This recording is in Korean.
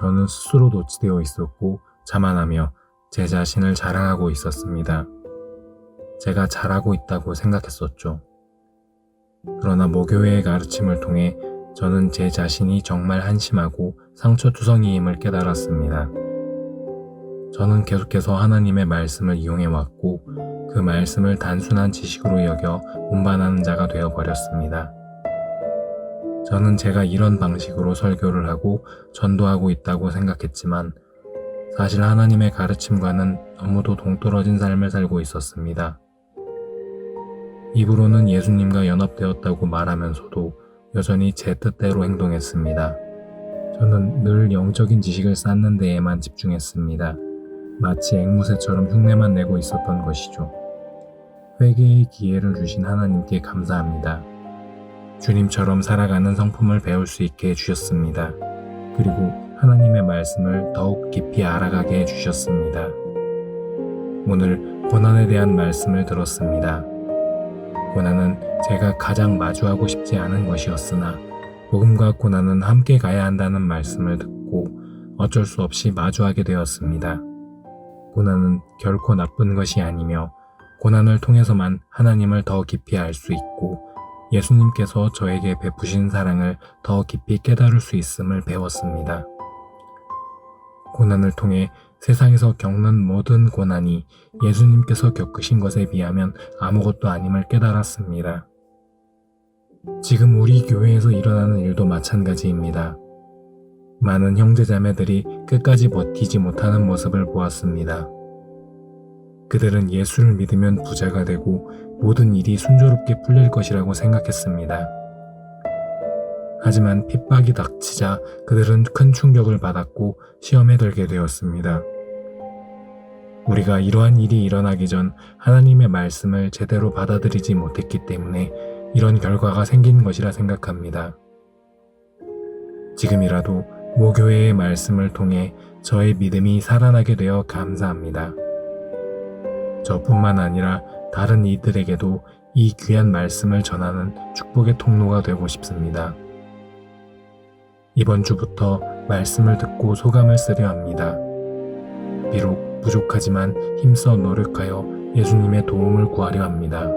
저는 스스로 노치되어 있었고 자만하며 제 자신을 자랑하고 있었습니다. 제가 잘하고 있다고 생각했었죠. 그러나 모교회의 가르침을 통해 저는 제 자신이 정말 한심하고 상처투성이임을 깨달았습니다. 저는 계속해서 하나님의 말씀을 이용해 왔고 그 말씀을 단순한 지식으로 여겨 운반하는 자가 되어버렸습니다. 저는 제가 이런 방식으로 설교를 하고 전도하고 있다고 생각했지만 사실 하나님의 가르침과는 너무도 동떨어진 삶을 살고 있었습니다. 입으로는 예수님과 연합되었다고 말하면서도 여전히 제 뜻대로 행동했습니다. 저는 늘 영적인 지식을 쌓는 데에만 집중했습니다. 마치 앵무새처럼 흉내만 내고 있었던 것이죠. 회개의 기회를 주신 하나님께 감사합니다. 주님처럼 살아가는 성품을 배울 수 있게 해주셨습니다. 그리고 하나님의 말씀을 더욱 깊이 알아가게 해주셨습니다. 오늘 고난에 대한 말씀을 들었습니다. 고난은 제가 가장 마주하고 싶지 않은 것이었으나 복음과 고난은 함께 가야 한다는 말씀을 듣고 어쩔 수 없이 마주하게 되었습니다. 고난은 결코 나쁜 것이 아니며 고난을 통해서만 하나님을 더 깊이 알 수 있고 예수님께서 저에게 베푸신 사랑을 더 깊이 깨달을 수 있음을 배웠습니다. 고난을 통해 세상에서 겪는 모든 고난이 예수님께서 겪으신 것에 비하면 아무것도 아님을 깨달았습니다. 지금 우리 교회에서 일어나는 일도 마찬가지입니다. 많은 형제자매들이 끝까지 버티지 못하는 모습을 보았습니다. 그들은 예수를 믿으면 부자가 되고 모든 일이 순조롭게 풀릴 것이라고 생각했습니다. 하지만 핍박이 닥치자 그들은 큰 충격을 받았고 시험에 들게 되었습니다. 우리가 이러한 일이 일어나기 전 하나님의 말씀을 제대로 받아들이지 못했기 때문에 이런 결과가 생긴 것이라 생각합니다. 지금이라도 모교회의 말씀을 통해 저의 믿음이 살아나게 되어 감사합니다. 저뿐만 아니라 다른 이들에게도 이 귀한 말씀을 전하는 축복의 통로가 되고 싶습니다. 이번 주부터 말씀을 듣고 소감을 쓰려 합니다. 비록 부족하지만 힘써 노력하여 예수님의 도움을 구하려 합니다.